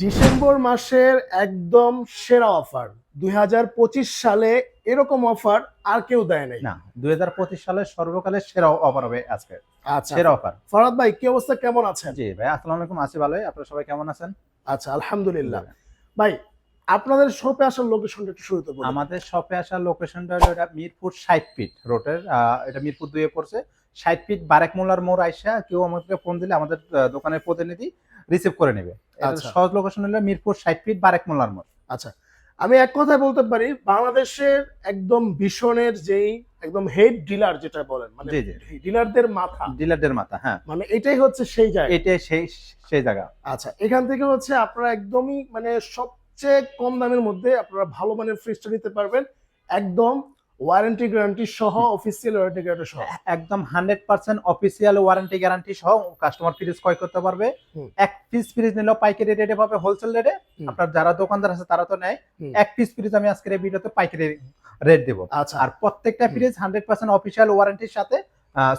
December মাসের একদম সেরা অফার। দুই হাজার পঁচিশ সালে এরকম অফার আর কেউ দেয় নাই। না দুই হাজার পঁচিশ সালের সর্বকালের সেরা অফার হবে আজকে। আচ্ছা। সেরা অফার। ফরাদ ভাই কি অবস্থা? কেমন আছেন? জি ভাই আসসালামু আলাইকুম আছি ভালোই। আপনারা সবাই কেমন আছেন? আচ্ছা আলহামদুলিল্লাহ। ভাই আপনাদের শপে আসার লোকেশনটা একটু শুরুতে বলুন। আমাদের শপে আসার লোকেশনটা হলো এটা মিরপুর ষাট ফিট রোডের এটা মিরপুর দুয়ে পড়ছে। ষাট ফিট বারেক মোল্লার মোড় আইসা কেউ আমাদেরকে ফোন দিলে আমাদের দোকানের প্রতিনিধি রিসিভ করে নেবে। আচ্ছা। সহজ লোকেশন হলো মিরপুর ষাট ফিট বারেক মোল্লার মোড়। আচ্ছা। আমি এক কথায় বলতে পারি বাংলাদেশের একদম ভীষণের যেই একদম হেড ডিলার যেটা বলেন মানে ডিলারদের মাথা। ডিলারদের মাথা হ্যাঁ। মানে এটাই হচ্ছে সেই জায়গা। এটাই সেই সেই জায়গা। আচ্ছা এখান থেকে হচ্ছে আপনারা একদমই মানে সবচেয়ে কম দামের মধ্যে আপনারা ভালো মানের ফ্রিজটা নিতে পারবেন। একদম ওয়ারেন্টি গ্যারান্টি সহ অফিসিয়াল ওয়ারেন্টি গ্যারান্টি সহ। একদম hundred percent official warranty guarantee সহ কাস্টমার ফ্রিজ ক্রয় করতে পারবে। এক পিস ফ্রিজ নিলেও পাইকারি রেটে পাবে হোলসেল রেটে। আপনার যারা দোকানদার আছে তারা তো নেয়। এক পিস ফ্রিজ আমি আজকের এই ভিডিওতে পাইকারি রেট দেবো। আচ্ছা। আর প্রত্যেকটা ফ্রিজ হান্ড্রেড পার্সেন্ট অফিসিয়াল ওয়ারেন্টির সাথে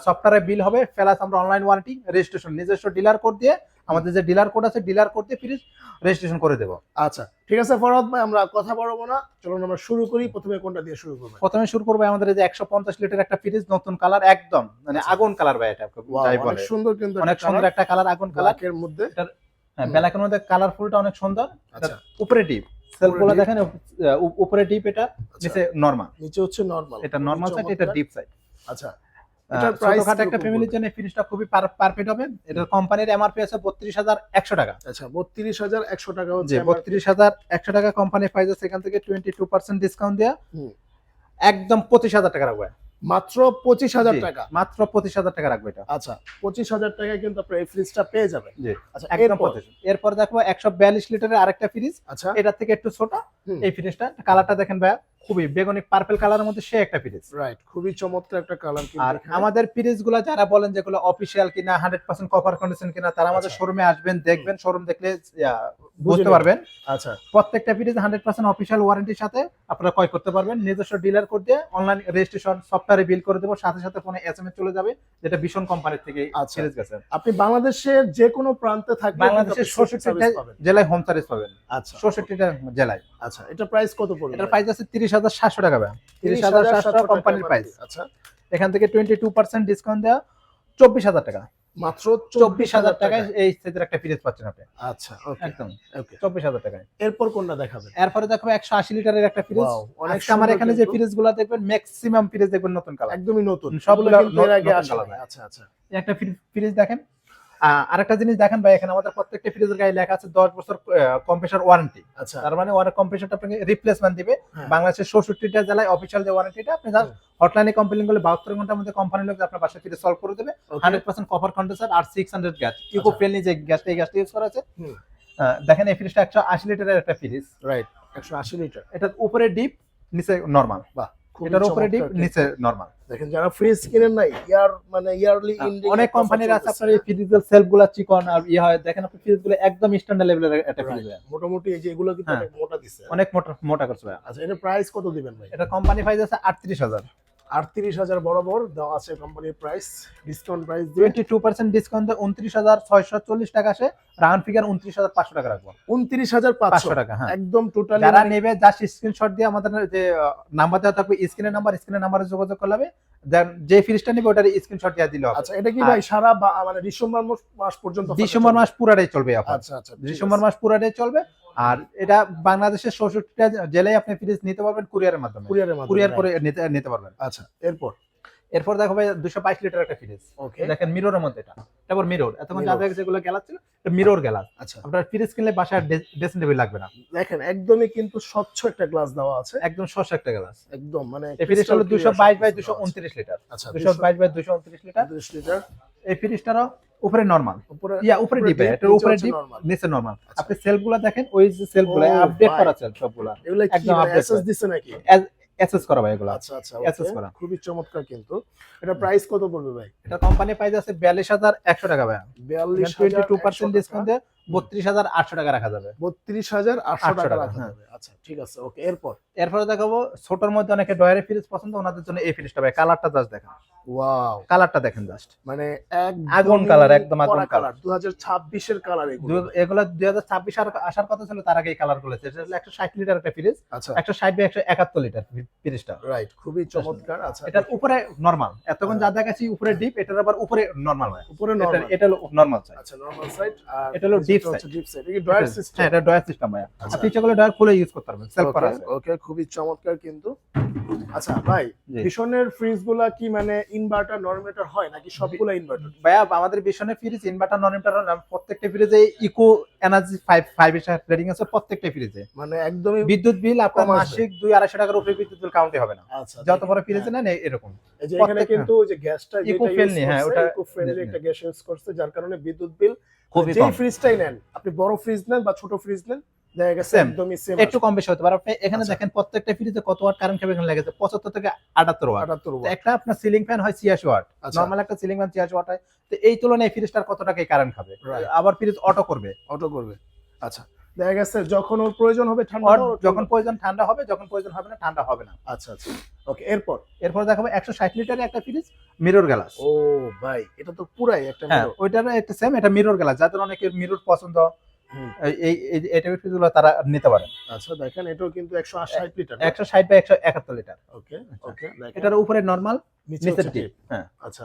সফটওয়্যারের বিল হবে প্লাস আমরা অনলাইন ওয়ারেন্টি রেজিস্ট্রেশন নিজস্ব ডিলার কোড দিয়ে আমাদের যে ডিলার কোড আছে ডিলার কোড দিয়ে ফ্রিজ রেজিস্ট্রেশন করে দেবো। আচ্ছা ঠিক আছে ফরহাদ ভাই আমরা কথা বলব না। চলুন আমরা শুরু করি প্রথমে কোনটা দিয়ে শুরু করব? প্রথমে শুরু করব আমাদের যে একশো পঞ্চাশ লিটার একটা ফ্রিজ নতুন কালার একদম মানে আচ্ছা। আগুন কালার ভাই এটা অনেক সুন্দর কিন্তু অনেক সুন্দর একটা কালার আগুন কালারের মধ্যে। হ্যাঁ ব্ল্যাকের মধ্যে কালারফুলটা অনেক সুন্দর। আচ্ছা। উপরে দেখেন উপরে ডিপ এটা আচ্ছা, নিচে নরমাল নিচে হচ্ছে নরমাল এটা নরমাল সাইড এটা ডিপ সাইড আচ্ছা। এটার একটা কীরকম ফ্যামিলির জন্য ফ্রিজটা খুবই পারফেক্ট হবে। এটার কোম্পানির এমআরপি আছে টাকা। আচ্ছা টাকা হচ্ছে টাকা কোম্পানি প্রাইস আছে। এখান থেকে ডিসকাউন্ট একদম টাকা রাখবে মাত্র পঁচিশ হাজার টাকা? মাত্র পঁচিশ হাজার টাকা রাখবে এটা। আচ্ছা পঁচিশ হাজার টাকায় কিন্তু আপনার এই ফ্রিজটা পেয়ে যাবেন। আচ্ছা একদম এরপর? পঁচিশ। এরপর দেখব একশো বিয়াল্লিশ লিটারের আরেকটা ফ্রিজ আচ্ছা। এটা থেকে একটু ছোট। এই ফ্রিজটা কালারটা দেখেন ভাইয়া। খুবই বেগুনি পার্পল কালারের মধ্যে সে একটা ফ্রিজ রাইট খুবই চমৎকার একটা কালার কিন্তু আর আমাদের ফ্রিজগুলা যারা বলেন যেগুলো অফিসিয়াল কিনা হান্ড্রেড পার্সেন্ট কভার কন্ডিশন কিনা তারা আমাদের আচ্ছা। শোরুমে আসবেন দেখবেন শোরুম দেখলে বুঝতে পারবেন। আচ্ছা। প্রত্যেকটা ফ্রিজ হান্ড্রেড পার্সেন্ট অফিসিয়াল ওয়ারেন্টির সাথে আপনারা ক্রয় করতে পারবেন। নিজস্ব ডিলার কোড দিয়ে অনলাইন রেজিস্ট্রেশন সফটওয়্যারে বিল করে দেবো। সাথে সাথে ফোনে এস এম এস চলে যাবে যেটা ভীষণ কোম্পানির থেকে আচ্ছা। ফ্রিজ গেছে। আপনি বাংলাদেশের যে কোনো প্রান্তে থাকলে বাংলাদেশের ষষ্ঠীটা জেলায় হোম সার্ভিস পাবেন। আচ্ছা। ষষ্ঠীটা জেলায়। আচ্ছা এটা প্রাইস কত পড়বে? এটার প্রাইস আছে তিরিশ হাজার সাতশো টাকা ভাই তিরিশ হাজার সাতশো কোম্পানির প্রাইস আচ্ছা। এখান থেকে টোয়েন্টি টু পার্সেন্ট ডিসকাউন্ট দেওয়া চব্বিশ হাজার টাকা। মাত্র চব্বিশ হাজার টাকায় এই সাইজের একটা ফ্রিজ পাচ্ছেন আপনি। আচ্ছা একদম। চব্বিশ হাজার টাকায়। এরপর কোনটা দেখাবেন? এরপরে দেখো একশো আশি লিটারের একটা ফ্রিজ অনেক আমার এখানে যে। ফ্রিজগুলা দেখবেন ম্যাক্সিমাম ফ্রিজ দেখবেন নতুন কালার একদমই নতুন। সবগুলো। আচ্ছা আচ্ছা। একটা ফ্রিজ দেখেন। আরেকটা জিনিস দেখেন ভাই এখানে আমাদের প্রত্যেকটা ফ্রিজের গায়ে লেখা আছে দশ বছর কম্প্রেসার ওয়ারেন্টি আচ্ছা। তার মানে ওয়ারেন্টি কম্প্রেসারটা আপনাকে রিপ্লেসমেন্ট দিবে। হ্যাঁ। বাংলাদেশের ষষ্ঠীটা জেলায় অফিসিয়াল যে ওয়ারেন্টিটা আপনি জাস্ট হটলাইনে কমপ্লেন করলে বাহাত্তর ঘণ্টার মধ্যে কোম্পানির লোক আপনার বাসা ফিরে সলভ করে দেবে. হান্ড্রেড পার্সেন্ট কভার কন্ডেন্সার আর six hundred gas eco. Friendly যে গ্যাসটা এই গ্যাসটা ইউজ করা আছে। দেখেন এই ফ্রিজটা একশো আশি লিটারের একটা ফ্রিজ রাইট একশো আশি লিটার। এটার উপরে ডিপ নিচে নর্মাল বাহ। এটার উপরে ডিপ নিচে নরমাল দেখেন যারা ফ্রিজ কিনেন নাই ইয়ার মানে ইয়ারলি অনেক কোম্পানির আছে আপনার এই ফ্রিজের সেলফগুলা চিকন আর ই হয়। দেখেন আপনি ফ্রিজগুলো একদম স্ট্যান্ডার্ড লেভেলের একটা ফ্রিজ মোটামুটি এই যে এগুলো কিন্তু হ্যাঁ। অনেক মোটা দিছে। অনেক মোটা মোটা করছে ভাই আচ্ছা এটা প্রাইস কত দিবেন ভাই? এটা কোম্পানি প্রাইস আছে আটত্রিশ হাজার। আটত্রিশ হাজার বরাবর দেওয়া আছে কোম্পানির price discount price twenty two percent discount উনত্রিশ হাজার ছয়শো চল্লিশ টাকা আসে। রাউন্ড ফিগার উনত্রিশ হাজার পাঁচশো টাকা রাখব। উনত্রিশ হাজার পাঁচশো। টাকা হ্যাঁ। একদম টোটালি যারা নেবে জাস্ট স্ক্রিনশট দিয়ে আমাদের যে নাম্বার দেওয়া থাকবে স্ক্রিনের নাম্বার স্ক্রিনের নাম্বারে যোগাযোগ করলে হবে। দেন যে ফ্রিজটা নেবে ওটার স্ক্রিনশট দিয়ে দিলে আচ্ছা এটা কি ভাই সারা মানে ডিসেম্বর মাস- মাস পর্যন্ত ডিসেম্বর মাস পুরাটাই চলবে আচ্ছা আচ্ছা ডিসেম্বর মাস পুরাটাই চলবে। আর এটা বাংলাদেশের ষষ্ঠটা জেলায় আপনি ফ্রিজ নিতে পারবেন কুরিয়ারের মাধ্যমে। কুরিয়ারের মাধ্যমে কুরিয়ার করে নিতে পারবেন। আচ্ছা এরপর? এরপর দেখো ভাই দুশো বাইশ লিটার একটা ফ্রিজ দেখেন মিররের মধ্যে এটা। তারপর মিরর এতক্ষণ যা। দেখে যেগুলো গ্যালাস ছিল মিরর গ্যালাস আচ্ছা। আপনার ফ্রিজ কিনলে বাসায় ড্রেসিং টেবিল লাগবে না। দেখেন একদমই কিন্তু স্বচ্ছ একটা গ্লাস দেওয়া আছে। একদম শস একটা গ্যালাস একদম মানে এই ফ্রিজটা হলো দুশো বাইশ বাই দুশো উনত্রিশ লিটার। আচ্ছা দুশো বাইশ বাই দুশো উনত্রিশ লিটার। 230 লিটার। এই ফ্রিজটারও উপরে নরমাল উপরে ইয়া উপরে ডিপ এটার উপরে ডিপ নিচে নর্মাল আচ্ছা। আপনি সেলফ দেখেন ওই যে Oh, আপডেট করা সেল সবগুলা। এগুলো একদম আপডেট দিছে নাকি? অ্যাসেস করা ভাই এগুলা। আচ্ছা আচ্ছা access করা। খুবই চমৎকার কিন্তু। এটা প্রাইস কত পড়বে ভাই? এটা কোম্পানি প্রাইস আছে বিয়াল্লিশ হাজার একশো টাকা ভাই বিয়াল্লিশ টোয়েন্টি টু পার্সেন্ট ডিসকাউন্ট দিয়ে বত্রিশ হাজার আটশো টাকা রাখা যাবে। বত্রিশ হাজার আটশো টাকা রাখা হ্যাঁ। যাবে। আচ্ছা ঠিক আছে ওকে এরপর? এরপরে দেখাবো ছোটর মধ্যে অনেকে ডয়ারের ফ্রিজ পছন্দ ওনাদের জন্য এই ফ্রিজটা ভাই কালারটা জাস্ট দেখেন। ওয়াও। কালারটা দেখেন জাস্ট মানে আগুন colour, একদম আগুন কালার। দু হাজার ছাব্বিশের কালার এগুলো। এগুলো দুই হাজার ছাব্বিশ আসার কথা ছিল তার আগে এই কালারগুলো এটা হলো একশো ষাট লিটার একটা ফ্রিজ আচ্ছা। একশো ষাট বা একশো একাত্তর লিটার ফ্রিজটা। রাইট খুবই চমৎকার আচ্ছা। এটার উপরে নরমাল এতক্ষণ যা দেখাচ্ছি উপরে ডিপ এটার আবার উপরে নরমাল হয়। উপরে এটা নরমাল এটা হলো নরমাল সাইজ আচ্ছা নরমাল সাইড আর এটা হলো ডিপ সাইড এটা ড্রয়ার সিস্টেম হ্যাঁ এটা ডয়ার সিস্টেম ভাই আচ্ছা। আপনি ইচ্ছা করলে ডয়ার খুলে ইউজ করতে পারবেন সেলফ করা আছে ওকে খুবই চমৎকার কিন্তু। আচ্ছা ভাই জি। ভীষণের ফ্রিজগুলা কি মানে ইনভার্টার নরমেটার হয় নাকি সবগুলা ইনভার্টার আমাদের বিশনের ফ্রিজ ইনভার্টার নন ইনভার্টার প্রত্যেকটা ফ্রিজে eco energy five five rating আছে প্রত্যেকটা ফ্রিজে মানে একদমই বিদ্যুৎ বিল আপনার মাসিক দুই আড়াইশো টাকার উপরে বিদ্যুৎ বিল কাউন্টে হবে না। আচ্ছা যত বড় ফ্রিজে। নেন এরকম। এই যে এখানে কিন্তু যে গ্যাসটা Eco friendly, হ্যাঁ, ওটা- ইকো ফ্রেন্ডলি একটা গ্যাস ইউজ করছে যার কারণে বিদ্যুৎ বিল খুবই কম। ফ্রিজটাই নেন আপনি বড় ফ্রিজ নেন বা ছোট ফ্রিজ নেন একটু কম বেশি হতে পারে। আপনি এখানে আচ্ছা। দেখেন প্রত্যেকটা ফ্রিজে কত ওয়াট কারেন্ট খাবে এখানে লেগেছে? পঁচাত্তর থেকে আটাত্তর ওয়াট একটা আপনার সিলিং ফ্যান হয় ছিয়াশি ওয়াট আচ্ছা। নর্মাল একটা সিলিং ফ্যান ছিয়াশি ওয়াট হয়। তো এই তুলনায় ফ্রিজটার কত টাকা কারেন্ট খাবে আবার ফ্রিজ অটো করবে। অটো করবে। আচ্ছা। দেখা গেছে যখন ওর প্রয়োজন হবে ঠান্ডা যখন প্রয়োজন ঠান্ডা হবে যখন প্রয়োজন হবে না ঠান্ডা হবে না। আচ্ছা আচ্ছা। ওকে এরপর এরপর দেখাবো একশো ষাট লিটারের একটা ফ্রিজ মিরর গ্লাস ও ভাই এটা তো পুরাই একটা হ্যাঁ ওইটার একটা সেম এটা মিরর গ্লাস যাদের অনেকের মিরর পছন্দ এই- এই টাইপের ফ্রিজগুলো তারা নিতে পারেন। আচ্ছা দেখেন এটাও কিন্তু একশো আশি লিটার একশো ষাট বা একশো একাত্তর লিটার। ওকে ওকে এটার উপরে নর্মাল নিচে নিচের হ্যাঁ। আচ্ছা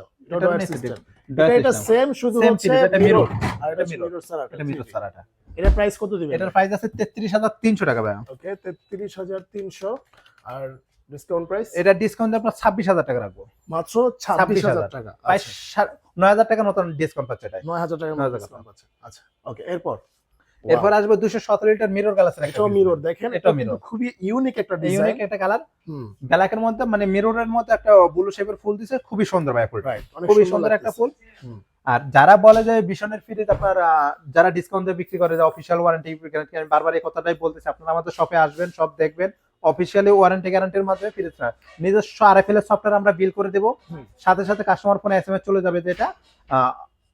এটা সেম শুধু হচ্ছে এটা মিরর আর এটা। মিরর ছাড়া এটা মিরর ছাড়াটা। এটা প্রাইস কত দিবেন? এটার প্রাইস আছে তেত্রিশ হাজার তিনশো টাকা ভাইয়া। ওকে 33300 আর ডিসকাউন্ট প্রাইস এটা ডিসকাউন্ট আপনার ছাব্বিশ হাজার টাকা রাখব। মাত্র 26000 26,000 টাকা। আচ্ছা। নয় হাজার মতন ডিসকাউন্ট পাচ্ছে এটাই 9000 টাকা 9,000 ডিসকাউন্ট পাচ্ছে। আচ্ছা ওকে এরপর? এরপর আসবে দুশো সতেরো লিটার মিরর এটাও মিরর দেখেন এটা খুবই ইউনিক একটা ইউনিক একটা কালার হুম। ব্ল্যাকের মধ্যে মানে মিররের মধ্যে একটা ব্লু শেপের ফুল দিছে খুবই সুন্দর ভাই ফুলটা। অনেক খুবই সুন্দর একটা ফুল। আর যারা বলে যে ভীষণের ফিরে আপনার যারা ডিসকাউন্ট বিক্রি করে যে অফিসিয়াল ওয়ারেন্টি আমি বারবার এই কথাটাই বলতেছি আপনারা আমাদের শপে আসবেন সব দেখবেন। অফিসিয়ালি ওয়ারেন্টি গ্যারান্টির মাধ্যমে ফ্রিজ না নিজস্ব আরএফএল এর সফটওয়্যার আমরা বিল করে দেবো। সাথে সাথে কাস্টমার ফোনে এসএমএস চলে যাবে যে এটা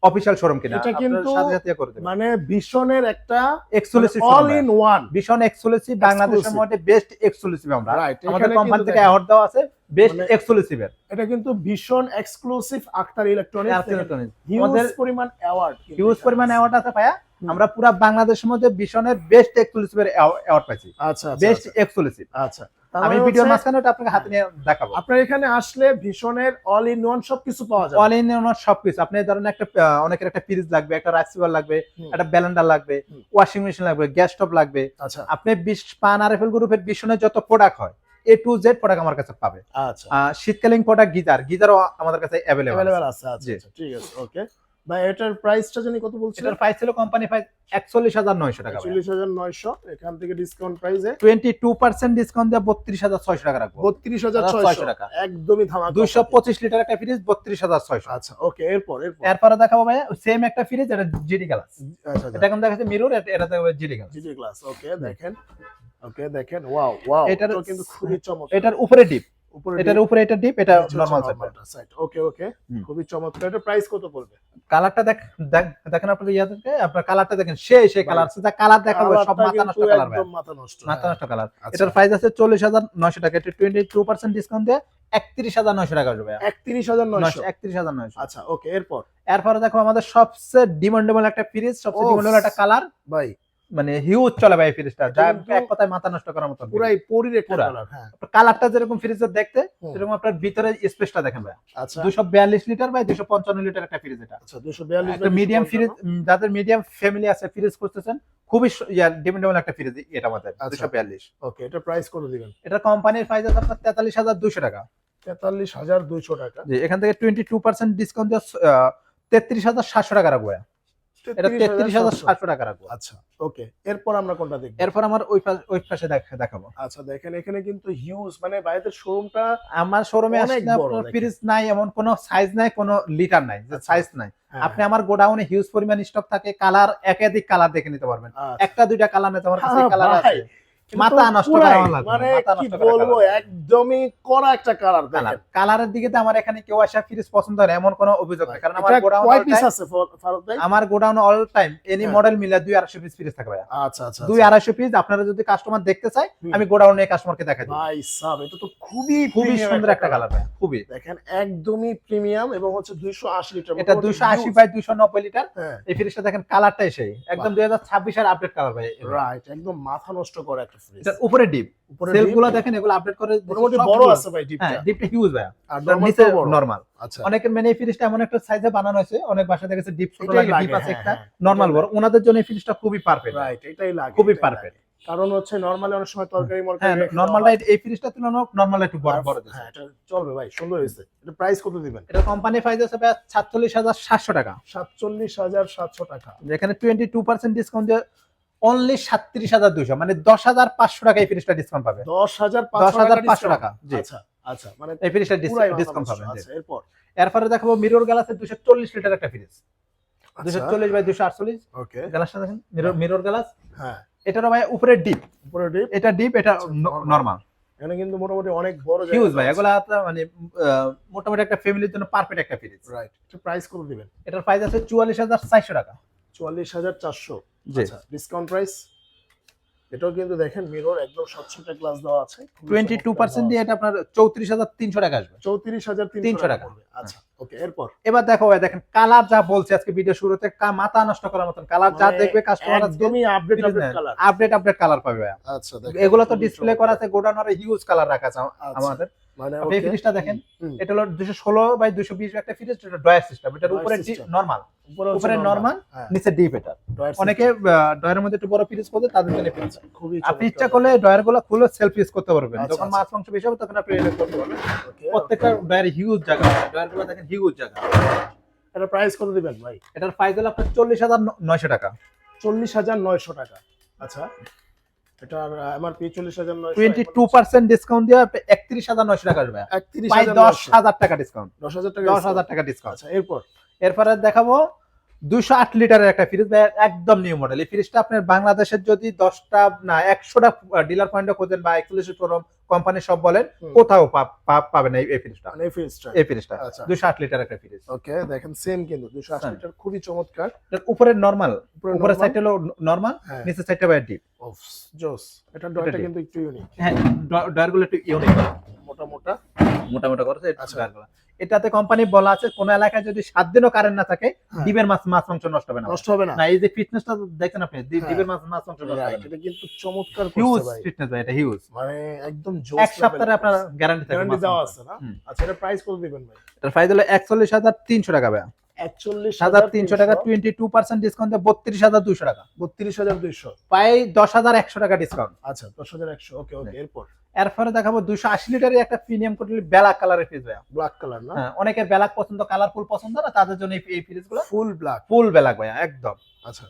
অফিসিয়াল শোরুম কিনা। এটা কিন্তু সাথে সাথে করে দেবে মানে ভীষণের একটা exclusive all in one Vision exclusive বাংলাদেশের মধ্যে বেস্ট এক্সক্লুসিভ আমরা। রাইট আমাদের কোম্পানি থেকে অ্যাওয়ার্ড দেওয়া আছে বেস্ট মানে- এক্সক্লুসিভের এটা কিন্তু Vision exclusive Akter electronics electronics huge পরিমাণ অ্যাওয়ার্ড হিউজ পরিমাণ অ্যাওয়ার্ড আছে ভাইয়া। আমরা পুরো বাংলাদেশের মধ্যে ভীষণের বেস্ট এক্সক্লুসিভের অ্যাওয়ার্ড পাইছি। আচ্ছা আচ্ছা, বেস্ট আচ্ছা, এক্সক্লুসিভ আচ্ছা আমি ভিডিওর মাঝখানে ওটা আপনাকে হাতে নিয়ে দেখাবো। আপনার এখানে আসলে ভীষণের অল ইন ওয়ান সবকিছু পাওয়া যাবে। অল ইন ওনার সবকিছু। আপনি ধরেন একটা অনেকের একটা ফ্রিজ লাগবে একটা রাইস কুকার লাগবে একটা ব্যালেন্ডার লাগবে ওয়াশিং মেশিন লাগবে গ্যাস স্টোভ লাগবে। আচ্ছা। আপনি বিশ পান আর আরএফএল গ্রুপের ভীষণের যত প্রোডাক্ট হয় এ টু জেড প্রোডাক্ট আমার কাছে পাবে। আচ্ছা। শীতকালীন প্রোডাক্ট গিজার গিজারও আমাদের কাছে অ্যাভেলেবল অ্যাভেলেবল আছে। আচ্ছা আচ্ছা, ঠিক আছে ওকে ভাই এটার প্রাইসটা জানি কত বলছিলেন এটার প্রাইস ছিল কোম্পানি প্রাইস একচল্লিশ হাজার নয়শো টাকা চল্লিশ হাজার নয়শো এখান থেকে ডিসকাউন্ট প্রাইসে টোয়েন্টি টু পার্সেন্ট ডিসকাউন্ট দিয়ে বত্রিশ হাজার ছয়শো টাকা রাখব। বত্রিশ হাজার ছয়শো ছয়শো টাকা। একদমই ধামাকা। দুইশো পঁচিশ লিটার একটা ফ্রিজ বত্রিশ হাজার ছয়শো। আচ্ছা ওকে এরপর এরপর। এরপরে দেখাবো ভাইয়া সেম একটা ফ্রিজ এটা জিডি গ্লাস আচ্ছা এটা এখন দেখাচ্ছে মিরর এটা দেখাবো GD glass GG glass okay দেখেন। ওকে দেখেন ওয়াও ওয়াও এটার কিন্তু খুবই চমৎকার। এটার উপরে ডিপ এটার উপরে এটা ডিপ এটা নরমাল সাইড ওকে ওকে। খুবই চমৎকার। এটা প্রাইস কত পড়বে? কালারটা দেখ দেখ- দেখেন আপনার ইয়াদেরকে আপনার কালারটা দেখেন সেই সেই কালার যা কালার দেখাবো সব মাথা নষ্ট কালার ভাই। মাথা নষ্ট মাথা হ্যাঁ। নষ্ট কালার আচ্ছা। এটার প্রাইস আছে চল্লিশ হাজার নয়শো টাকা। এটা টোয়েন্টি টু পার্সেন্ট ডিসকাউন্ট দিয়ে একত্রিশ হাজার নয়শো টাকা আসবে একত্রিশ হাজার নয়শো? একত্রিশ হাজার নয়শো। আচ্ছা ওকে এরপর? এরপরে দেখো আমাদের সবচেয়ে ডিমান্ডেবল একটা ফ্রিজ সবচেয়ে। ডিমান্ডেবল একটা কালার ভাই মানে হিউজ চলে ভাই ফ্রিজটা যা এক কথায় মাথা নষ্ট করার মতো পুরাই পরির একটা কালার হ্যাঁ। কালারটা যেরকম ফ্রিজের দেখতে সেরকম আপনার ভিতরে স্পেসটা দেখেন ভাই। আচ্ছা। দুশো বিয়াল্লিশ লিটার বাই দুশো পঞ্চান্ন লিটার একটা ফ্রিজ এটা। আচ্ছা দুশো বিয়াল্লিশ একটা মিডিয়াম ফ্রিজ যাদের মিডিয়াম ফ্যামিলি আছে ফ্রিজ করতেছেন খুবই ডিমান্ডেবল একটা ফ্রিজ এটা আমাদের আচ্ছা। দুশো বিয়াল্লিশ। ওকে এটা প্রাইস কত দিবেন? এটা কোম্পানির প্রাইস আছে আপনার তেতাল্লিশ হাজার দুশো টাকা। তেতাল্লিশ হাজার দুইশো টাকা। জি এখান থেকে টোয়েন্টি টু পার্সেন্ট ডিসকাউন্ট দিয়ে তেত্রিশ হাজার সাতশো টাকা রাখব এটা তেত্রিশ হাজার সাতশো। টাকা রাখব। আচ্ছা ওকে এরপর আমরা কোনটা দেখব? এরপর আমার ওই পাশে ওই পাশে দেখ- দেখাবো। আচ্ছা দেখেন এখানে কিন্তু হিউজ মানে বাইরের শোরুমটা আমার শোরুমে ফ্রিজ নাই এমন কোনো সাইজ নাই কোনো লিটার নাই আচ্ছা। সাইজ নাই। হ্যাঁ, আপনি আমার গোডাউনে হিউজ পরিমাণ স্টক থাকে কালার একাধিক কালার দেখে নিতে পারবেন। আচ্ছা। একটা দুইটা কালার নিতে আমার কাছে হ্যাঁ, কালার আছে। কিন্তু মাথা নষ্ট করা লাগবে মানে কি বলব একদমই করা একটা কালার দেখেন। কালারের দিকে তো আমার এখানে কেউ আসা ফ্রিজ পছন্দ না, এমন কোনো অভিযোগ নেই। কারণ আমার গোডাউন কয় পিস আছে ফারুক ভাই? আমার godown all time any. Model মিলে দুই আড়াইশো পিস ফ্রিজ থাকবে আচ্ছা আচ্ছা দুই আড়াইশো পিস আপনারা যদি কাস্টমার দেখতে চাই আমি গোডাউনে কাস্টমারকে দেখা দিই ভাই সাব এটা তো খুবই খুবই সুন্দর একটা কালার ভাই খুবই। দেখেন একদমই প্রিমিয়াম এবং হচ্ছে 280 লিটার এটা দুইশো আশি বাই দুইশো নব্বই লিটার। হ্যাঁ। এই ফ্রিজটা দেখেন কালারটা সেই। একদম দুই হাজার ছাব্বিশ এর আপডেট কালার ভাই। রাইট একদম মাথা নষ্ট করে একটা ফ্রিজ উপরে ডিপ উপরে সেলফ deep, গুলো দেখেন এগুলো আপডেট করে মোটামুটি বড় আছে ভাই হ্যাঁ ডিপটা ডিপটা হিউজ ভাই আর নিচে নরমাল আচ্ছা। অনেকের মানে এই ফ্রিজটা এমন একটা সাইজে বানানো হয়েছে অনেক বাসা দেখেছে ডিপ ছোট লাগে লাগে, ডিপ আছে হ্যাঁ, একটা হ্যাঁ, নরমাল বড়। ওনাদের জন্য এই ফ্রিজটা খুবই পারফেক্ট রাইট এটাই লাগে খুবই পারফেক্ট কারণ হচ্ছে নরমালি অনেক সময় তরকারি মরকারি হ্যাঁ রেখে নরমাল দেওয়া হয়। এই ফ্রিজটা তুলনামূলক নরমাল একটু বড় বড় হ্যাঁ এটা চলবে ভাই সুন্দর হয়েছে। এটা প্রাইস কত দিবেন? এটা কোম্পানি প্রাইস আছে ভাই সাতচল্লিশ হাজার সাতশো টাকা। সাতচল্লিশ হাজার সাতশো টাকা। যেখানে টোয়েন্টি টু পার্সেন্ট ডিসকাউন্ট দিয়ে অনলি সাতত্রিশ হাজার দুইশো মানে দশ হাজার পাঁচশো টাকা এই ফ্রিজটা ডিসকাউন্ট পাবে। দশ হাজার দশ হাজার পাঁচশো টাকা জি। আচ্ছা আচ্ছা মানে এই ফ্রিজটা ডিসকাউন্ট। পাবেন আচ্ছা এরপর? এরপরে দেখাবো মিরর গ্লাসের দুশো চল্লিশ লিটার একটা ফ্রিজ দুশো আচ্ছা চল্লিশ বাই দুশো আটচল্লিশ। ওকে। গ্লাসটা দেখেন মিরর মিরর গ্লাস হ্যাঁ। এটারও ভাই উপরে ডিপ উপরে ডিপ এটা ডিপ এটা। নর্মাল এখানে কিন্তু মোটামুটি অনেক বড় হিউজ ভাই এগুলা মানে মোটামুটি একটা ফ্যামিলির জন্য পারফেক্ট একটা ফ্রিজ রাইট প্রাইস কত দিবেন। এটার প্রাইস আছে চুয়াল্লিশ হাজার চারশো টাকা। চুয়াল্লিশ হাজার চারশো। আচ্ছা ডিসকাউন্ট প্রাইস এটাও কিন্তু দেখেন মিরর একদম স্বচ্ছটা গ্লাস দেওয়া আছে। টোয়েন্টি টু পার্সেন্ট দিয়ে এটা আপনার চৌত্রিশ হাজার তিনশো টাকা আসবে। চৌত্রিশ হাজার তিনশো টাকা। টাকা। আচ্ছা ওকে এরপর? এবার দেখো ভাই দেখেন কালার যা বলছে আজকে ভিডিও শুরুতে মাথা নষ্ট করার মতন কালার যা মানে দেখবে কাস্টমার একদমই update update colour update update colour পাবে ভাই। আচ্ছা এগুলো তো ডিসপ্লে করা আছে গোডাউনের হিউজ কালার রাখা আছে আচ্ছা, আমাদের। মানে আপনি ফ্রিজটা দেখেন এটা হলো দুশো ষোলো বাই দুশো বিশ একটা ফ্রিজ এটা ডয়ার সিস্টেম এটার উপরে। নর্মাল উপরে নর্মাল হ্যাঁ, নিচে ডিপ এটা। অনেকে ডয়ারের মধ্যে একটু বড় ফ্রিজ করতে তাদের জন্য খুবই আপনি ইচ্ছা করলে ডয়ারগুলো খুলে সেলফ ইউজ করতে পারবেন। আচ্ছা, যখন আচ্ছা। মাছ মাংস বেশি হবে তখন আপনি এটা করতে পারবেন। প্রত্যেকটা okay. হিউজ জায়গা ডয়ারগুলো দেখেন হিউজ জায়গা। এটা প্রাইস কত দিবেন ভাই? এটার প্রাইস হলো আপনার চল্লিশ হাজার নয়শো টাকা। চল্লিশ হাজার নয়শো টাকা। আচ্ছা এটার এমআরপি ডিসকাউন্ট দিয়ে টাকা আসবে। টাকা ডিসকাউন্ট টাকা টাকা আচ্ছা এরপর? এরপরে দেখাবো দুইশো আট লিটারের একটা ফ্রিজ একদম নিউ মডেল এই ফ্রিজটা আপনার বাংলাদেশের যদি দশটা না একশোটা ডিলার পয়েন্টে খোঁজেন বা এক্সক্লুসিভ শোরুম কোম্পানি সব বলেন কোথাও পাবে না এই এই ফ্রিজটা মানে এই ফ্রিজটা এই ফ্রিজটা আচ্ছা। দুইশো আট লিটার একটা ফ্রিজ ওকে দেখেন সেম কিন্তু। দুশো আশি হ্যাঁ। লিটার খুবই চমৎকার। উপরে নরমাল উপরে উপরে normal, সাইড হলো নর্মাল নিচে সাইডটা ভাই ডিপ জোস এটা ডয়টা। কিন্তু একটু ইউনিক হ্যাঁ ডয়ারগুলো একটু ইউনিক মোটা মোটা। মোটা মোটা করছে আচ্ছা। এটাতে কোম্পানি বলা আছে কোন এলাকায় যদি সাত দিনও কারেন্ট না থাকে হ্যাঁ। ডিবের মাছ মাছ মাংস নষ্ট হবে না। নষ্ট হবে না। এই যে ফিটনেসটা দেখছেন আপনি ডি- হ্যাঁ। ডিবের মাছ মাছ মাংস নষ্ট হবে না। এটা কিন্তু চমৎকার হিউজ ফিটনেস ভাই। এটা হিউজ মানে একদম জোস এক সপ্তাহে আপনার গ্যারান্টি থাকে গ্যারান্টি দেওয়া আছে না? আচ্ছা এটা প্রাইস কত দিবেন ভাই? এটার প্রাইস হলো একচল্লিশ হাজার তিনশো টাকা ভাই একচল্লিশ হাজার তিনশো টাকা টোয়েন্টি টু পার্সেন্ট ডিসকাউন্ট বত্রিশ হাজার দুইশো টাকা। বত্রিশ হাজার দুইশো। প্রায় দশ হাজার একশো টাকা ডিসকাউন্ট আচ্ছা দশ হাজার একশো। ওকে ওকে এরপর? এরপরে দেখাবো দুইশো আশি লিটারের একটা প্রিমিয়াম কোটলি ব্ল্যাক কালারের ফ্রিজ ভাই ব্ল্যাক কালার না? হ্যাঁ অনেকের ব্ল্যাক পছন্দ কালারফুল পছন্দ না তাদের জন্য এই- ফ্রিজগুলো ফুল ব্ল্যাক ফুল ব্ল্যাক ভাই একদম। আচ্ছা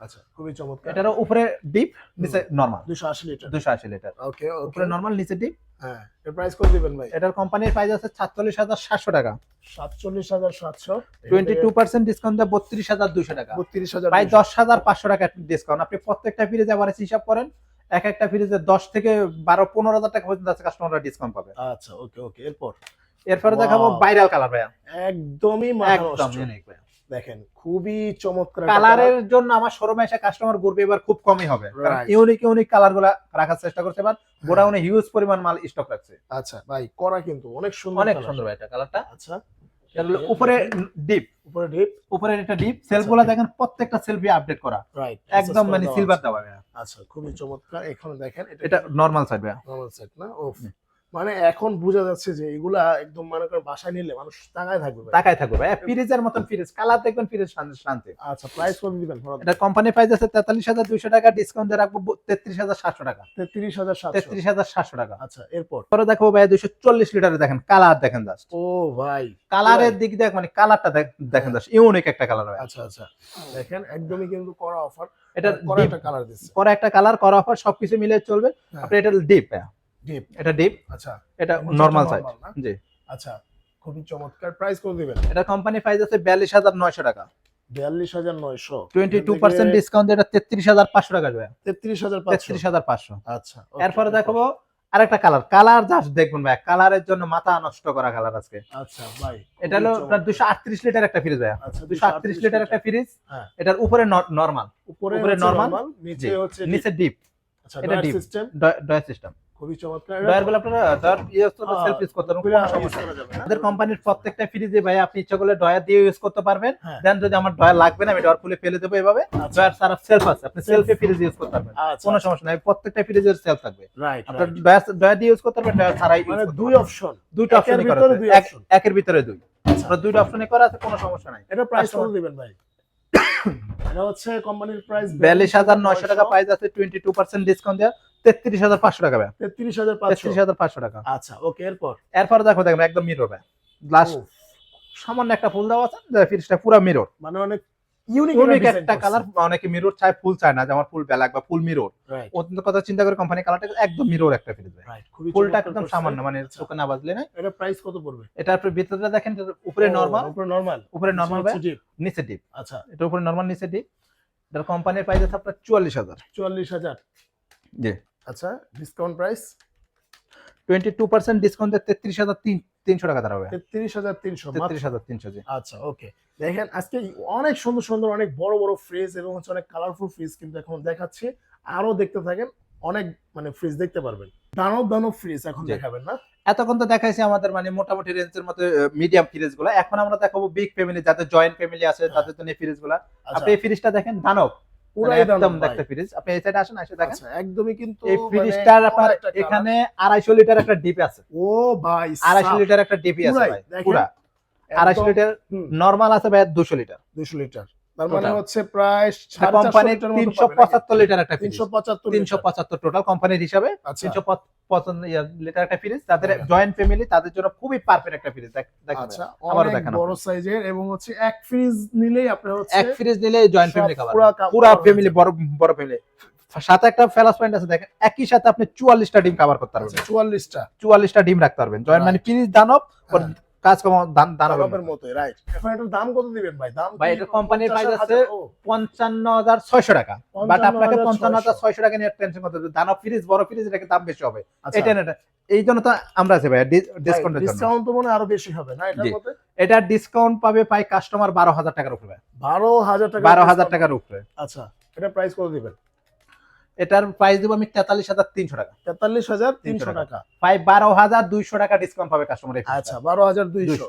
আচ্ছা খুবই চমৎকার। এটারও উপরে ডিপ নিচে নর্মাল দুশো আশি লিটার। দুশো আশি লিটার। ওকে উপরে নরমাল নিচে ডিপ হ্যাঁ এর প্রাইস কত দিবেন ভাই? এটার কোম্পানির প্রাইস আছে সাতচল্লিশ হাজার সাতশো টাকা। সাতচল্লিশ হাজার সাতশো। টোয়েন্টি টু পার্সেন্ট ডিসকাউন্ট দেয় বত্রিশ হাজার দুশো টাকা। বত্রিশ হাজার প্রায় দশ হাজার পাঁচশো টাকা ডিসকাউন্ট আপনি প্রত্যেকটা ফ্রিজে আবার হিসাব করেন এক একটা ফ্রিজে দশ থেকে বারো পনেরো হাজার টাকা পর্যন্ত আছে কাস্টমাররা ডিসকাউন্ট পাবে। আচ্ছা ওকে ওকে এরপর? এরপরে দেখাবো ভাইরাল কালার ভাইয়া। একদমই একদম ইউনিক ভাইয়া। দেখেন খুবই চমৎকার কালারের জন্য আমার শোরুমে এসে কাস্টমার ঘুরবে এবার খুব কমই হবে. ইউনিক ইউনিক কালারগুলা রাখার চেষ্টা করছে এবার গোডাউনে হিউজ পরিমাণ মাল স্টক রাখছে। আচ্ছা ভাই করা কিন্তু অনেক সুন্দর অনেক সুন্দর ভাই এটা কালারটা আচ্ছা। উপরে ডিপ উপরে ডিপ উপরে একটা ডিপ সেলফগুলা দেখেন প্রত্যেকটা সেলফি আপডেট করা। রাইট একদম মানে সিলভার দেওয়া। আচ্ছা খুবই চমৎকার। এখানে দেখেন এটা নর্মাল সাইড নরমাল সাইড না? ও মানে এখন বোঝা যাচ্ছে যে এগুলা একদম মনে করেন বাসায় নিলে মানুষ টাকায় থাকবে ভাই। তাকায় থাকবে ভাই। ফ্রিজের মতন ফ্রিজ কালার দেখবেন ফ্রিজ শান্তি। আচ্ছা প্রাইস কত দিবেন? এটা কোম্পানি প্রাইস আছে তেতাল্লিশ হাজার দুইশো টাকা ডিসকাউন্ট দিয়ে রাখব তেত্রিশ হাজার সাতশো টাকা। তেত্রিশ হাজার সাতশো। তেত্রিশ হাজার সাতশো টাকা। আচ্ছা এরপর? পরে দেখো ভাই দুইশো চল্লিশ লিটারে দেখেন কালার দেখেন জাস্ট ও ভাই। কালারের দিক দেখ মানে কালারটা দেখেন জাস্ট ইউনিক একটা কালার ভাই। আচ্ছা আচ্ছা। দেখেন একদমই কিন্তু করা অফার এটা করা একটা কালার দিচ্ছে। পরে একটা কালার করা অফার সবকিছু মিলে চলবে। হ্যাঁ। আপনি এটা ডিপ ডিপ এটা ডিপ আচ্ছা। এটা নর্মাল সাইজ জি। আচ্ছা খুবই চমৎকার। প্রাইস কত দিবেন। এটা কোম্পানি প্রাইস আছে বিয়াল্লিশ হাজার নয়শো টাকা। বিয়াল্লিশ হাজার নয়শো। টোয়েন্টি টু পার্সেন্ট ডিসকাউন্ট এটা তেত্রিশ হাজার পাঁচশো টাকা তেত্রিশ হাজার পাঁচশো। আচ্ছা এরপরে দেখাবো আরেকটা কালার কালার জাস্ট দেখবেন ভাই কালারের জন্য মাথা নষ্ট করা কালার আজকে। আচ্ছা ভাই এটা হলো আপনার দুশো আটত্রিশ লিটার একটা ফ্রিজ ভাই আচ্ছা দুশো আটত্রিশ লিটার একটা ফ্রিজ হ্যাঁ। এটার উপরে নর্মাল উপরে normal, নিচে হচ্ছে নিচে ডিপ আচ্ছা এটা deep। সিস্টেম ডয়ার সিস্টেম খুবই চমৎকার। ডয়ার আপনারা ডয়ার ইউজ করতে হ্যাঁ, সেলফ ইউজ করতে পারবেন কোনো সমস্যা যাবে। না। আমাদের কোম্পানির প্রত্যেকটা ফ্রিজে ভাই আপনি ইচ্ছা করলে ডয়ার দিয়ে ইউজ করতে পারবেন। হ্যাঁ। দেন যদি আমার ডয়ার লাগবে না আমি ডয়ার খুলে ফেলে দেবো এভাবে। ডয়ার সারা সেলফ আছে আপনি সেলফে ফ্রিজ ইউজ করতে পারবেন। আচ্ছা। কোনো সমস্যা নাই প্রত্যেকটা ফ্রিজের সেলফ থাকবে। রাইট আপনার ডয়ার দিয়ে ইউজ করতে পারবেন ছাড়াই মানে দুই অপশন দুইটা একের করা ভিতরে আছে। দুই এক- একের ভিতরে দুই। আচ্ছা। আপনার দুইটা অপশনে করা আছে কোনো সমস্যা নাই। এটা প্রাইস কত দিবেন ভাই? এটা হচ্ছে কোম্পানির প্রাইস বিয়াল্লিশ হাজার নয়শো টাকা প্রাইস আছে টোয়েন্টি টু পার্সেন্ট ডিসকাউন্ট দেওয়া তেত্রিশ হাজার পাঁচশো টাকা ভাই। তেত্রিশ হাজার তেত্রিশ হাজার পাঁচশো টাকা। আচ্ছা ওকে এরপর? এরপর দেখো দেখবেন একদম মিরর লাস্ট ও, সামান্য একটা ফুল দেওয়া আছে ফিরিসটা পুরো মিরর মানে অনেক ইউনিক একটা কালার অনেকে মিরর চায় ফুল চায় না যে আমার ফুল ব্ল্যাক বা ফুল মিরর অত্যন্ত কথা চিন্তা করে কোম্পানি কালারটা একদম মিরর একটা ফিরিস ফুলটা একদম সামান্য মানে আচ্ছা, চোখে না বাজলে না এটা প্রাইস কত পড়বে? এটা আপনি ভিতরে দেখেন উপরে নরমাল উপরে নরমাল উপরে নরমাল নিচে ডিপ আচ্ছা। এটা উপরে নরমাল নিচে ডিপ এটার কোম্পানির প্রাইস আছে আপনার চুয়াল্লিশ হাজার। চুয়াল্লিশ হাজার। জি। আচ্ছা discount price twenty two percent discount তেত্রিশ হাজার তিন তিনশো টাকা দাঁড়াবে তেত্রিশ হাজার তিনশো তেত্রিশ হাজার তিনশো জি। আচ্ছা ওকে দেখেন আজকে অনেক সুন্দর সুন্দর অনেক বড় বড় ফ্রিজ এবং হচ্ছে অনেক কালারফুল ফ্রিজ কিন্তু এখন দেখাচ্ছি। আরও দেখতে থাকেন অনেক মানে ফ্রিজ দেখতে পারবেন। দানব দানব ফ্রিজ এখন দেখাবেন না? এতক্ষণ তো দেখাইছি আমাদের মানে মোটামুটি রেঞ্জের মধ্যে মিডিয়াম ফ্রিজগুলো। এখন আমরা দেখাবো বিগ ফ্যামিলি যাদের জয়েন্ট ফ্যামিলি আছে হ্যাঁ। তাদের জন্য ফ্রিজগুলা। আচ্ছা। আপনি এই ফ্রিজটা দেখেন দানব। একদম দানব ফ্রিজ আপনি এই সাইডে আসেন এসে দেখেন। আচ্ছা একদমই কিন্তু এই মানে ফ্রিজটার আপনার। এখানে আড়াইশো লিটার একটা ডিপ আছে। ও ভাই আড়াইশো সাপ। লিটার একটা ডিপি আছে ভাই পুরা। একদম লিটার নরমাল আছে ভাই লিটার। 200 লিটার। তার মানে হচ্ছে প্রায় কোম্পানির তিনশো পঁচাত্তর লিটার একটা ফ্রিজ 375 তিনশো পঁচাত্তর টোটাল কোম্পানির হিসাবে আচ্ছা। তিনশো পঁচাত্তর লিটার একটা ফ্রিজ তাদের। জয়েন্ট ফ্যামিলি তাদের জন্য খুবই পারফেক্ট একটা ফ্রিজ আচ্ছা বড় সাইজের এবং হচ্ছে এক ফ্রিজ নিলেই আপনার হচ্ছে এক ফ্রিজ নিলে জয়েন্ট ফ্যামিলি পুরা ফ্যামিলি বড় বড় ফ্যামিলি সাথে একটা ফেলাস পয়েন্ট আছে দেখেন। একই সাথে আপনি চুয়াল্লিশটা ডিম কভার করতে পারবেন। আচ্ছা, 44টা চুয়াল্লিশটা ডিম রাখতে পারবেন। জয়েন্ট মানে ফ্রিজ দানব হ্যাঁ। কাজ কম দানবের মতো। মতো রাইট এখন এটার দাম কত দিবেন ভাই? দাম ভাই, কি এটার কোম্পানির 50 price আছে হাজার? ও, পঞ্চান্ন হাজার ছয়শো টাকা। বাট আপনাকে 55,600 টাকা নিয়ে টেনশন করতে হবে। দানব ফ্রিজ বড় ফ্রিজ এটাকে দাম বেশি হবে? আচ্ছা, এটা না এই জন্য তো আমরা আছি ভাই জন্য। ডিসকাউন্ট তো মনে আরও বেশি হবে না এটার মধ্যে? এটা ডিসকাউন্ট পাবে পাই কাস্টমার বারো হাজার টাকার উপরে। বারো হাজার টাকা বারো হাজার টাকার উপরে। আচ্ছা এটা প্রাইস কত দিবেন? এটার প্রাইস দিব আমি তেতাল্লিশ হাজার তিনশো টাকা। তেতাল্লিশ হাজার তিনশো টাকা। প্রায় বারো হাজার দুইশো টাকা ডিসকাউন্ট পাবে কাস্টমার আচ্ছা বারো হাজার দুইশো।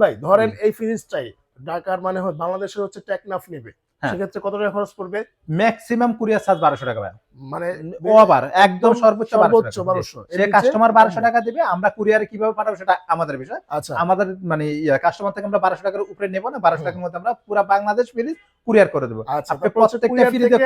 ভাই ধরেন এই ফ্রিজটাই ঢাকার মানে হয় বাংলাদেশের হচ্ছে টেকনাফ নেবে। হ্যাঁ। সেক্ষেত্রে কত টাকা খরচ পড়বে? ম্যাক্সিমাম কুরিয়ার চার্জ বারোশো টাকা ভাই মানে ও আবার একদম সর্বোচ্চ সর্বোচ্চ বারোশো। সে কাস্টমার বারোশো টাকা দিবে আমরা কুরিয়ারে কীভাবে পাঠাবো সেটা আমাদের বিষয়। আচ্ছা। আমাদের মানে কাস্টমার থেকে আমরা বারোশো টাকার উপরে নেব না বারোশো টাকার মধ্যে আমরা পুরো বাংলাদেশ ফ্রিজ কুরিয়ার করে দেবো। আচ্ছা আপনি প্রত্যেকটা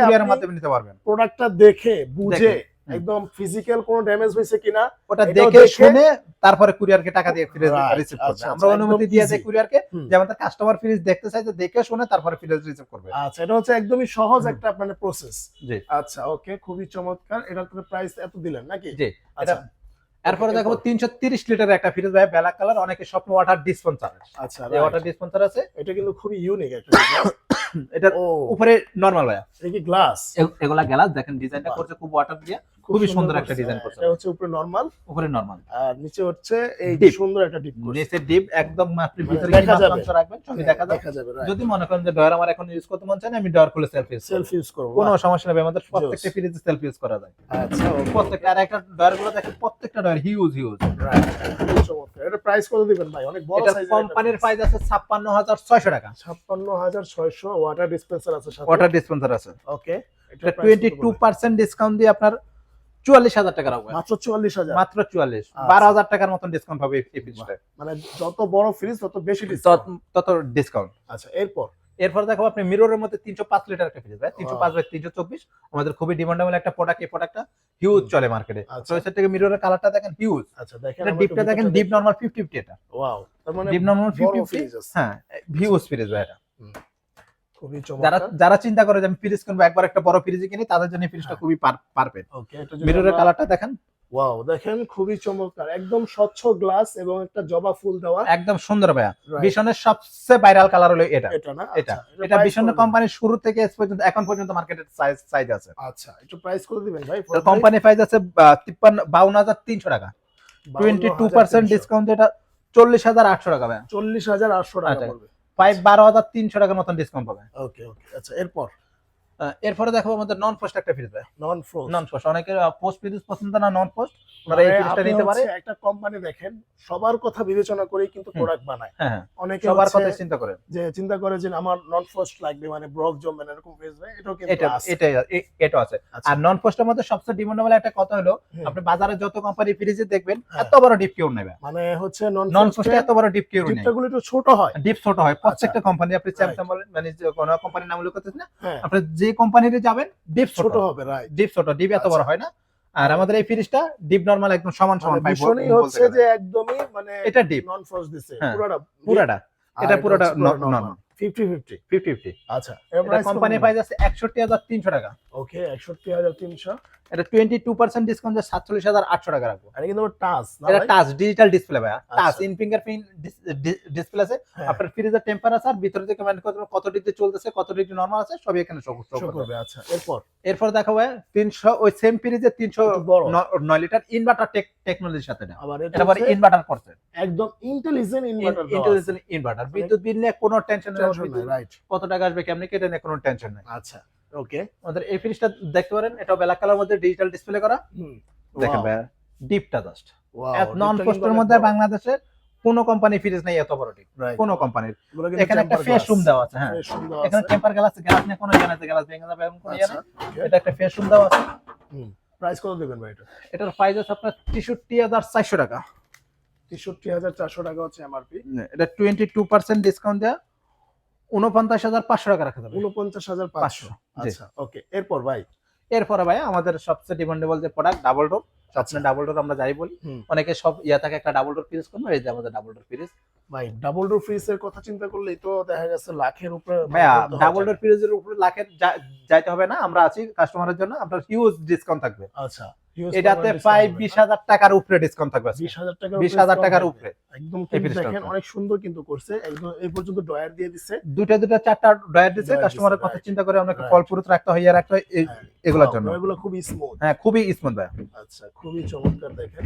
কুরিয়ারের মাধ্যমে নিতে পারবেন। প্রোডাক্টটা দেখে বুঝে। একদম ফিজিক্যাল কোনো ড্যামেজ হয়েছে কিনা ওটা দেখে শুনে তারপরে কুরিয়ারকে টাকা দিয়ে Right, রিসিভ করবে। আচ্ছা, আমরা আচ্ছা, অনুমতি দিয়ে। দেয় কুরিয়ারকে। যে আমাদের কাস্টমার ফ্রিজ দেখতে চাইছে দেখে শুনে তারপরে ফ্রিজ রিসিভ করবে। আচ্ছা এটা হচ্ছে একদমই সহজ একটা মানে প্রসেস জি। আচ্ছা ওকে খুবই চমৎকার। এটার তো প্রাইস এত দিলেন নাকি? জি আচ্ছা। এরপরে দেখো তিনশো তিরিশ লিটার একটা ফ্রিজ ভাই ব্ল্যাক কালার অনেকে স্বপ্ন ওয়াটার ডিসপেন্সার আচ্ছা এই ওয়াটার ডিসপেন্সার আছে। এটা কিন্তু খুবই ইউনিক একটা এটার ও। উপরে নরমাল ভাই এটা কি গ্লাস এগুলা গ্লাস দেখেন ডিজাইনটা করছে খুব ওয়াটার দিয়ে। খুবই সুন্দর একটা ডিজাইন করছে। এটা হচ্ছে উপরে নরমাল উপরে নরমাল আর নিচে হচ্ছে এই. সুন্দর একটা ডিপ করছে নিচে ডিপ একদম মাত্র ভিতরে দেখা কি মাছ যাবে। রাখবেন সবই দেখা যাবে। দেখা যাবে যদি মনে করেন যে ডয়ার আমার এখন ইউজ করতে মন চায় না আমি ডয়ার খুলে সেলফ ইউজ সেলফ ইউজ করব কোনো সমস্যা নেই আমাদের প্রত্যেকটা ফ্রিজে সেলফ ইউজ করা যায়। আচ্ছা প্রত্যেকটা আর একটা ডয়ারগুলো দেখেন প্রত্যেকটা ডয়ার হিউজ হিউজ right. এটা প্রাইস কত দিবেন ভাই? অনেক বড় এটা সাইজের কোম্পানির প্রাইস আছে ছাপ্পান্ন হাজার ছয়শো টাকা। ছাপ্পান্ন হাজার ছয়শো ওয়াটার ডিসপেন্সার আছে সাথে? ওয়াটার ডিসপেন্সার আছে। ওকে এটা টোয়েন্টি টু পার্সেন্ট ডিসকাউন্ট দিয়ে আপনার চুয়াল্লিশ হাজার টাকা রাখবে মাত্র চুয়াল্লিশ হাজার? মাত্র চুয়াল্লিশ। আচ্ছা। বারো হাজার টাকার মতন ডিসকাউন্ট পাবে এই ফ্রিজটা মানে যত বড় ফ্রিজ তত বেশি ডিসকাউন্ট তত ডিসকাউন্ট আচ্ছা এরপর? এরপর দেখো আপনি মিররের মধ্যে তিনশো পাঁচ লিটার একটা ফ্রিজ ভাই। তিনশো Wow. পাঁচ বাই তিনশো চব্বিশ। আমাদের খুবই ডিমান্ডেবল একটা প্রোডাক্ট এই প্রোডাক্টটা হিউজ চলে মার্কেটে আচ্ছা। তো থেকে মিররের কালারটা দেখেন হিউজ আচ্ছা দেখেন এটা ডিপটা দেখেন ডিপ নরমাল ফিফটি ফিফটি এটা। ওয়াও তার মানে ডিপ নরমাল বড় ফিফটি ফিফটি ফ্রিজ আছে। হ্যাঁ হিউজ ফ্রিজ ভাই এটা। খুবই যারা যারা চিন্তা করে যে আমি ফ্রিজ কিনবো একবার একটা বড় ফ্রিজ কিনি তাদের জন্য ফ্রিজটা হ্যাঁ। খুবই পারফেক্ট ওকে মিররের কালারটা দেখেন। ওয়াও দেখেন খুবই চমৎকার। একদম স্বচ্ছ গ্লাস এবং একটা জবা ফুল দেওয়া। একদম সুন্দর ভাইয়া. ভীষণের সবচেয়ে ভাইরাল কালার হলো এটা। এটা না? এটা। আচ্ছা, এটা কত কোম্পানির শুরু থেকে আজ পর্যন্ত এখন পর্যন্ত মার্কেটের সাইজ সাইজ আছে। আচ্ছা একটু প্রাইস করে দিবেন ভাই কোম্পানি প্রাইস আছে তিপ্পান্ন বাউন্ন হাজার তিনশো টাকা। টোয়েন্টি টু পার্সেন্ট ডিসকাউন্ট এটা চল্লিশ হাজার আটশো টাকা ভাইয়া। চল্লিশ হাজার আটশো টাকা আচ্ছা। পড়বে। ফাইভ বারো হাজার তিনশো টাকার মতন ডিসকাউন্ট পাবে। ওকে ওকে আচ্ছা এরপর? এরপরে দেখো আমাদের নন পোস্ট একটা fridge non frost non frost অনেকের পোস্ট ফ্রিজ পছন্দ না নন পোস্ট ওনারা এই ফ্রিজটা নিতে পারে। একটা কোম্পানি দেখেন সবার কথা বিবেচনা করেই কিন্তু প্রোডাক্ট বানায়। হ্যাঁ হ্যাঁ। অনেকে সবার কথা চিন্তা করে। যে চিন্তা করে যে আমার নন ফ্রস্ট লাগবে মানে ব্রক জমবে না এরকম ভাই এটাও কিন্তু এটা এটা আছে। আচ্ছা, আর নন মধ্যে সবচেয়ে ডিমান্ডেবল একটা কথা হলো আপনি বাজারে যত কোম্পানি ফ্রিজে দেখবেন হ্যাঁ। এত বড় ডিপ কেউ নেবে। মানে হচ্ছে নন নন এত বড় ডিপ কেউ নেই। একটু ছোট হয়। ডিপ ছোট হয়। প্রত্যেকটা কোম্পানি আপনি. স্যামসাং বলেন মানে কোনো কোম্পানির নাম উল্লেখ করতেছেন না আপনি যে কোম্পানিতে যাবেন ডিপ ছোট। হবে রাইট ডিপ ছোট ডিপ এত বড় আচ্ছা। হয় না। আর আমাদের এই ফ্রিজটা ডিপ নরমাল একদম সমান সমান পাইপ পাই ভীষণই হচ্ছে যে একদমই মানে এটা ডিপ নন ফ্রস্ট দিছে। পুরোটা পুরোটা। এটা পুরোটা নন- normal। 50 50 ফিফটি ফিফটি আচ্ছা এটা কোম্পানি প্রাইস আছে একষট্টি হাজার তিনশো টাকা। ওকে 61300 এটা টোয়েন্টি টু পার্সেন্ট ডিসকাউন্ট সাতচল্লিশ হাজার টাকা রাখব। কিন্তু টাচ না এটা টাচ ডিজিটাল ডিসপ্লে ভাইয়া। টাচ। ইন ফিঙ্গারপ্রিন্ট ডিসপ্লে আছে। হ্যাঁ, আপনার ফ্রিজের টেম্পারেচার ভিতরে থেকে করতে কত ডিগ্রি চলতেছে কত ডিগ্রি নরমাল আছে সবই এখানে করবে। আচ্ছা। এরপর? এরপর দেখা ভাই তিনশো ওই সেম ফ্রিজে তিনশো একটু বড়। নয় লিটার ইনভার্টার টেকনোলজির সাথে নেওয়া। আবার এটা ইনভার্টার করছে। একদম ইন্টেলিজেন্ট ইনভার্টার ইন্টেলিজেন্ট ইনভার্টার বিদ্যুৎ বিল নিয়ে কোনো টেনশন নেই রাইট কত টাকা আসবে কেমনি কেটে নিয়ে কোনো টেনশন নেই। আচ্ছা। ওকে। আমাদের এই ফ্রিজটা দেখতে পারেন এটা ব্ল্যাক কালার মধ্যে ডিজিটাল ডিসপ্লে করা। দেখেন ভাই ডিপটা জাস্ট ওয়াও নন পোস্টের মধ্যে বাংলাদেশের কোনো কোম্পানি ফ্রিজ নেই এত বড় ডিপ কোনো কোম্পানির এখানে একটা ফেস রুম দেওয়া আছে হ্যাঁ। এখানে টেম্পার গ্লাস গ্লাস নিয়ে কোনো জানাতে গ্লাস ভেঙে যাবে এমন কোনো ইয়ে আচ্ছা এটা একটা ফেস রুম দেওয়া আছে। প্রাইস কত দেবেন ভাই এটা? এটার প্রাইস আছে আপনার তেষট্টি হাজার চারশো টাকা। তেষট্টি হাজার চারশো টাকা হচ্ছে এমআরপি এটা টোয়েন্টি টু পার্সেন্ট ডিসকাউন্ট দেওয়া উনপঞ্চাশ হাজার পাঁচশো টাকা রাখা যাবে। উনপঞ্চাশ হাজার পাঁচশো। আচ্ছা ওকে। এরপর ভাই? এরপরে ভাই আমাদের সবচেয়ে ডিমান্ডেবল যে প্রোডাক্ট ডাবল ডোর সবসময় ডাবল ডোর আমরা যাই বলি। অনেকে সব ইয়া থাকে একটা ডাবল ডোর ফ্রিজ করব এই যে আমাদের ডাবল ডোর ফ্রিজ ভাই ডাবল ডোর ফ্রিজের কথা চিন্তা করলেই তো দেখা গেছে লাখের উপরে ভাইয়া ডাবল। ডোর ফ্রিজের উপরে লাখের যাইতে হবে না আমরা আছি কাস্টমারের জন্য আপনার হিউজ ডিসকাউন্ট থাকবে। আচ্ছা। এটাতে প্রায় বিশ হাজার টাকার উপরে ডিসকাউন্ট থাকবে বিশ হাজার টাকার বিশ উপরে হাজার টাকার উপরে। একদম দেখেন অনেক সুন্দর কিন্তু করছে। একদম এই পর্যন্ত ডয়ার দিয়ে দিছে। দুইটা দুইটা চারটা ডয়ার দিচ্ছে কাস্টমারের কথা চিন্তা করে Right. ফলপ্রুত রাখতে হয় রাখতে হয় হ্যাঁ। এগুলোর জন্য। ডয়ারগুলো খুবই স্মুথ হ্যাঁ খুবই স্মুথ ভাই। আচ্ছা খুবই চমৎকার দেখেন।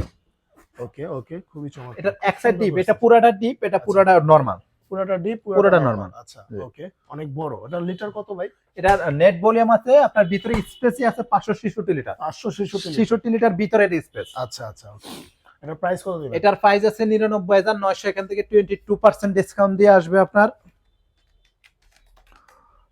ওকে ওকে খুবই চমৎকার। এটা এক সাইড ডিপ এটা। পুরাটা ডিপ এটা। পুরাটা নরমাল পুরোটা ডিপ পুরোটা normal। আচ্ছা ওকে অনেক বড়। এটা লিটার কত ভাই? এটা নেট ভলিউম আছে আপনার ভিতরে স্পেসই আছে পাঁচশো ছেষট্টি লিটার পাঁচশো ছেষট্টি ছেষট্টি লিটার ভিতরের স্পেস আচ্ছা আচ্ছা. এটার প্রাইস কত দিবেন? এটার প্রাইস আছে নিরানব্বই হাজার নয়শো এখান থেকে টোয়েন্টি টু পার্সেন্ট ডিসকাউন্ট দিয়ে আসবে আপনার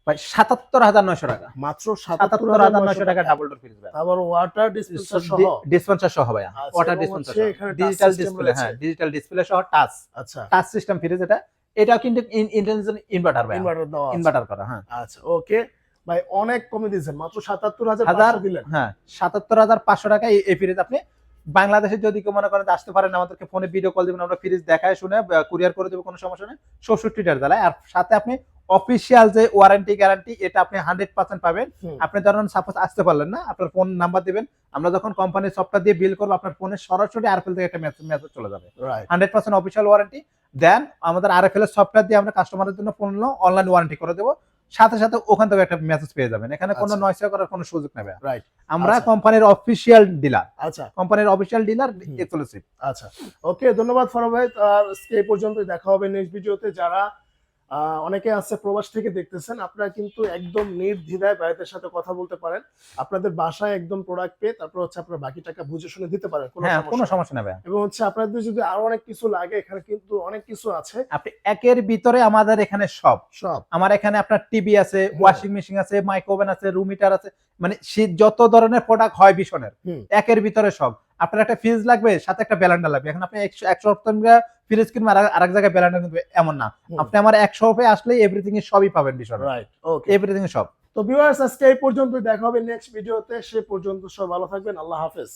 ভাই সাতাত্তর হাজার নয়শো টাকা। মাত্র সাতাত্তর হাজার নয়শো টাকা ডাবল ডোর ফ্রিজ আবার ওয়াটার ডিসপেন্সার সহ? ডিসপেন্সার সহ আচ্ছা, ওয়াটার ডিসপেন্সার ডিজিটাল ডিসপ্লে হ্যাঁ ডিজিটাল ডিসপ্লে সহ টাচ আচ্ছা। টাচ সিস্টেম ফ্রিজ এটা। এটাও কিন্তু ইন্টেলিজেন্ট ইনভার্টার ভাই ইনভার্টার দেওয়া ইনভার্টার করা হ্যাঁ। আচ্ছা ওকে। ভাই অনেক কমে দিয়েছেন মাত্র সাতাত্তর হাজার হাজার পাঁচশো দিলেন। হ্যাঁ সাতাত্তর হাজার পাঁচশো টাকা এই- ফ্রিজ আপনি বাংলাদেশে যদি কেউ মনে করেন আসতে পারেন আমাদেরকে ফোনে ভিডিও কল দিবেন আমরা ফ্রিজ দেখায় শুনে কুরিয়ার করে দেবো কোনো সমস্যা নেই। ষষট্টি টাকা দালায় আর সাথে আপনি অফিসিয়াল যে ওয়ারেন্টি গ্যারান্টি এটা আপনি হান্ড্রেড পার্সেন্ট পাবেন। আপনি ধরেন সাপোজ আসতে পারলেন না আপনার ফোন নাম্বার দিবেন আমরা যখন কোম্পানির সফটওয়্যার দিয়ে বিল করব আপনার ফোনে সরাসরি আরএফএল থেকে একটা মেসেজ চলে যাবে। হান্ড্রেড পার্সেন্ট অফিসিয়াল ওয়ারেন্টি দেন আমাদের আরএফএল এর সফটওয়্যার দিয়ে আমরা কাস্টমারের জন্য ফোন অনলাইন ওয়ারেন্টি করে দেবো। সাথে সাথে ওখান থেকে একটা মেসেজ পেয়ে যাবেন। এখানে কোনো আচ্ছা। নয়সা করার কোনো সুযোগ নেবে রাইট আমরা আচ্ছা। কোম্পানির অফিসিয়াল ডিলার আচ্ছা। কোম্পানির অফিসিয়াল ডিলার। এক্সক্লুসিভ আচ্ছা। ওকে ধন্যবাদ ফরো ভাই। আর আজকে এই পর্যন্ত দেখা হবে নেক্সট ভিডিওতে যারা অনেকে আছে প্রবাস থেকে দেখতেছেন আপনারা কিন্তু একদম নির্দ্বিধায় ভাইদের সাথে কথা বলতে পারেন। আপনাদের বাসায় একদম প্রোডাক্ট পেয়ে তারপর হচ্ছে আপনারা বাকি টাকা বুঝে শুনে দিতে পারেন কোনো হ্যাঁ কোনো সমস্যা নেই। এবং হচ্ছে আপনাদের যদি আরও অনেক কিছু লাগে এখানে কিন্তু অনেক কিছু আছে। আপনি একের ভিতরে আমাদের এখানে সব। সব। আমার এখানে আপনার টিভি আছে ওয়াশিং মেশিন আছে মাইক্রোওভেন আছে রুম হিটার আছে মানে শীত যত ধরনের প্রোডাক্ট হয় ভীষণের একের ভিতরে সব। আপনার একটা ফ্রিজ লাগবে সাথে একটা ব্যালেন্ডার লাগবে। এখন আপনি একশো একশো ফ্রিজ কিন্তু আর আরেক জায়গায় ব্যালেন্ডার কিন্তু এমন না। আপনি আমার এক শপে আসলে এভরিথিং সবই পাবেন ভীষণ রাইট ওকে এভরিথিং সব। তো ভিউয়ার্স আজকে এই পর্যন্ত দেখা হবে নেক্সট ভিডিওতে সে পর্যন্ত সব ভালো থাকবেন আল্লাহ হাফেজ।